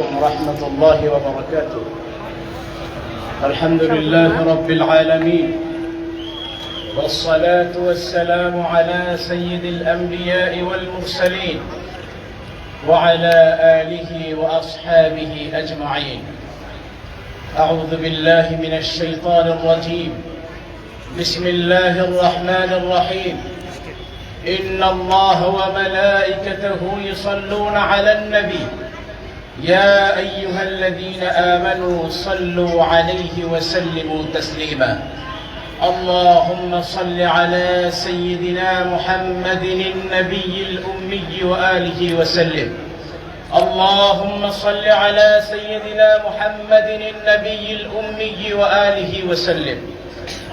ورحمة الله وبركاته. الحمد لله رب العالمين. والصلاة والسلام على سيد الأنبياء والمرسلين وعلى آله وأصحابه أجمعين. أعوذ بالله من الشيطان الرجيم. بسم الله الرحمن الرحيم. إن الله وملائكته يصلون على النبي. يا أيها الذين آمنوا صلوا عليه وسلموا تسليما. اللهم صل على سيدنا محمد النبي الأمي وآله وسلم. اللهم صل على سيدنا محمد النبي الأمي وآله وسلم.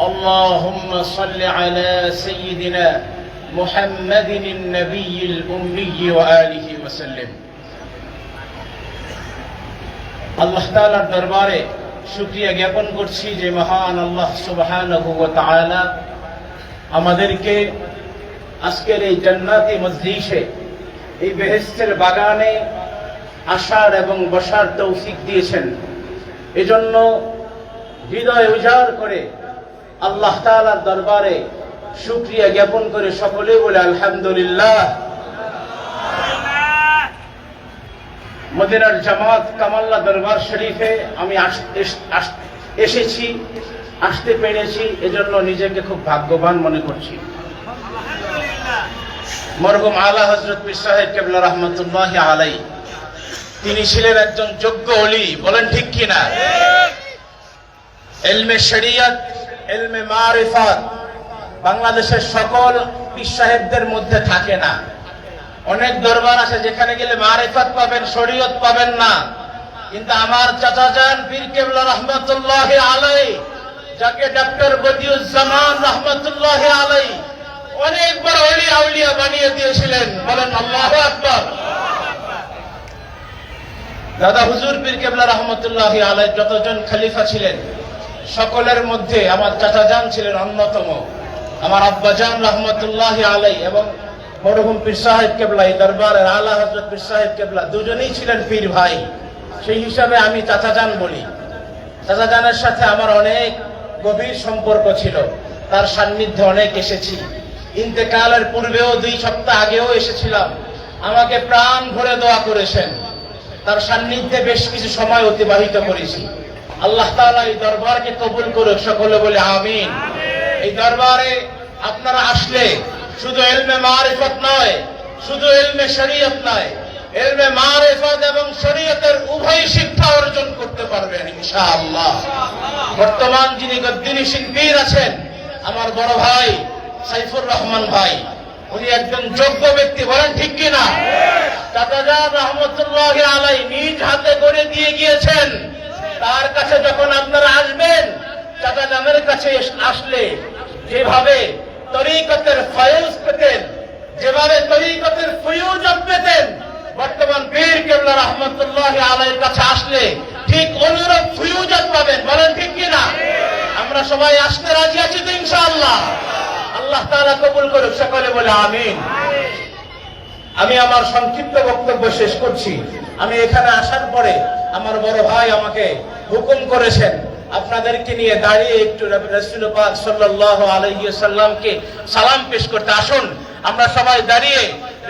اللهم صل على سيدنا محمد النبي الأمي وآله وسلم. আল্লাহ তালার দরবারে শুকরিয়া জ্ঞাপন করছি যে মহান আল্লাহ তাআলা আমাদেরকে আজকের এই জান্নাতি মজলিসে, এই বেহেস্তের বাগানে আসার এবং বসার তৌফিক দিয়েছেন। এজন্য হৃদয় উজাড় করে আল্লাহ তাআলার দরবারে শুকরিয়া জ্ঞাপন করে সকলে বলে আলহামদুলিল্লাহ। মদিনার জামাত কামাল্লা দরবার শরীফে আমি এসেছি, আসতে পেরেছি, এজন্য নিজেকে খুব ভাগ্যবান মনে করছি। মরহুম আলা হজরত পীর সাহেব কেবলা রহমতুল্লাহ আলাই। তিনি ছিলেন একজন যোগ্য অলি, বলেন ঠিক কিনা? এলমে শরিয়ত, এলমে মারিফাত। বাংলাদেশের সকল পীর সাহেবদের মধ্যে থাকে না। অনেক দরবার আছে, যেখানে গেলে মারিফাত পাবেন, শরীয়ত পাবেন না। কিন্তু আমার চাচা যান, পীর কেবলা রহমতুল্লাহ আলাই, যাকে ডক্টর বদিউজ্জামান রহমতুল্লাহ আলাই অনেকবার অলি আউলিয়া বানিয়ে দিয়েছিলেন। বলেন, আল্লাহ আকবর। দাদা হুজুর, পীর কেবলা রহমতুল্লাহ আলাই যতজন খলিফা ছিলেন, সকলের মধ্যে আমার চাচা যান ছিলেন অন্যতম। আমার আব্বাজান রহমতুল্লাহ আলাই এবং মরহুম পীর সাহেব কেবলা, এই দরবারের আলা হজরত পীর সাহেব কেবলা, দুজনেই ছিলেন পীর ভাই। সেই হিসাবে আমি চাচা যান বলি। চাচা জানের সাথে আমার অনেক গভীর সম্পর্ক ছিল। তার সান্নিধ্যে অনেক এসেছি। ইন্তেকালের পূর্বেও দুই সপ্তাহ আগেও এসেছিলাম। আমাকে প্রাণ ভরে দোয়া করেছেন। তার সান্নিধ্যে বেশ কিছু সময় অতিবাহিত করেছি। আল্লাহ তাআলা এই দরবারকে কবুল করুক সকলে বলে আমিন। এই দরবারে আপনারা আসলে শুধু এলমে মারিফত নয়, শুধু এলমে শরীয়ত নয়, এলমে মারিফত এবং শরীয়তের উভয় শিক্ষা অর্জন করতে পারবেন ইনশাআল্লাহ। বর্তমান যিনি গদ্দিনী শিল্পীর আছেন, আমার বড় ভাই সাইফুর রহমান ভাই, উনি একজন যোগ্য ব্যক্তি, বলেন ঠিক কিনা? চাচাজা রহমতুল্লাহ আলাই নিজ হাতে করে দিয়ে গিয়েছেন। তার কাছে যখন আপনারা আসবেন, চাচা জানের কাছে আসলে যেভাবে তরিকতের ফয়েজ পেতেন, যেভাবে তরিকতের ফয়ুজব পেতেন, বর্তমান বীর কেবলা রহমতুল্লাহ আলাইয়ের কাছে আসলে ঠিক অনুরূপ ফয়ুজত পাবেন, বলেন ঠিক কিনা? আমরা সবাই আসতে রাজি আছি তো ইনশাআল্লাহ। আল্লাহ তাআলা কবুল করুক, সকলে বলে আমিন। আমি আমার সংক্ষিপ্ত বক্তব্য শেষ করছি। আমি এখানে আসার পরে আমার বড় ভাই আমাকে হুকুম করেছেন আপনাদেরকে নিয়ে দাঁড়িয়ে একটু রসুল পাক সাল্লাল্লাহু আলাইহি সাল্লামকে সালাম পেশ করতে আসুন। আমরা সবাই দাঁড়িয়ে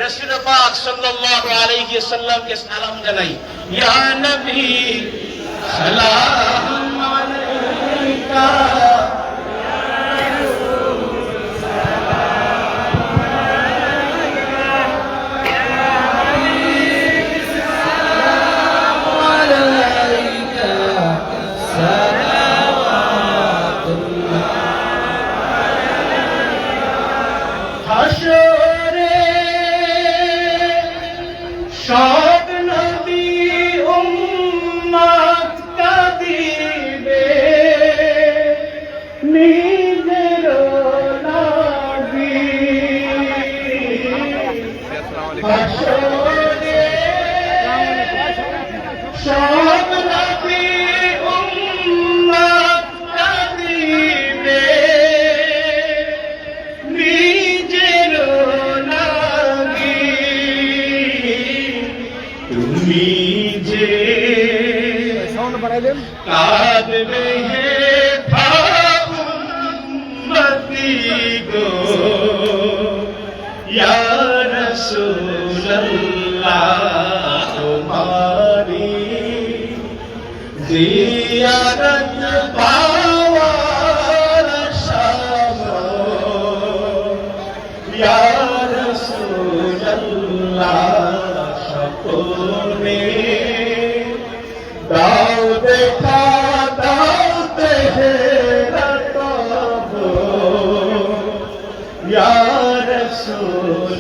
রসুল পাক সাল্লাল্লাহু আলাইহি সাল্লামকে সালাম জানাই। ইয়া নবী, সালাম আলাইকা। Russia.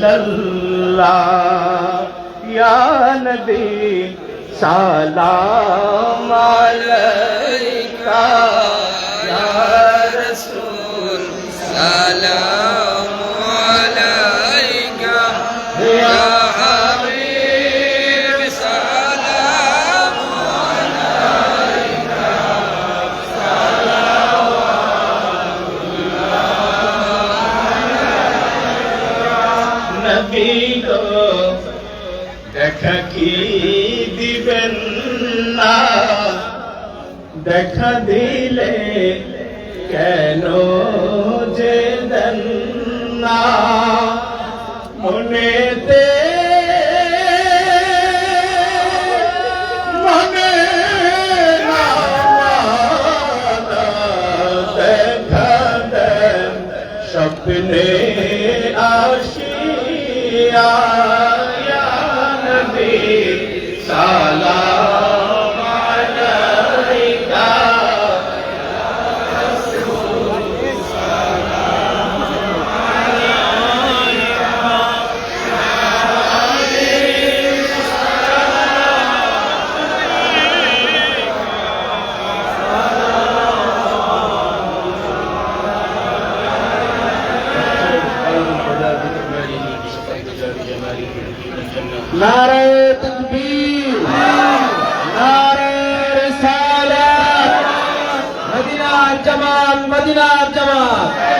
الله يا نبي سلام عليك আল্লাহ দেখা দিলে কেন যে দন্না মনেতে নারে তকবীর নারে রিসালাত মদিনা জামাত মদিনা জামাত।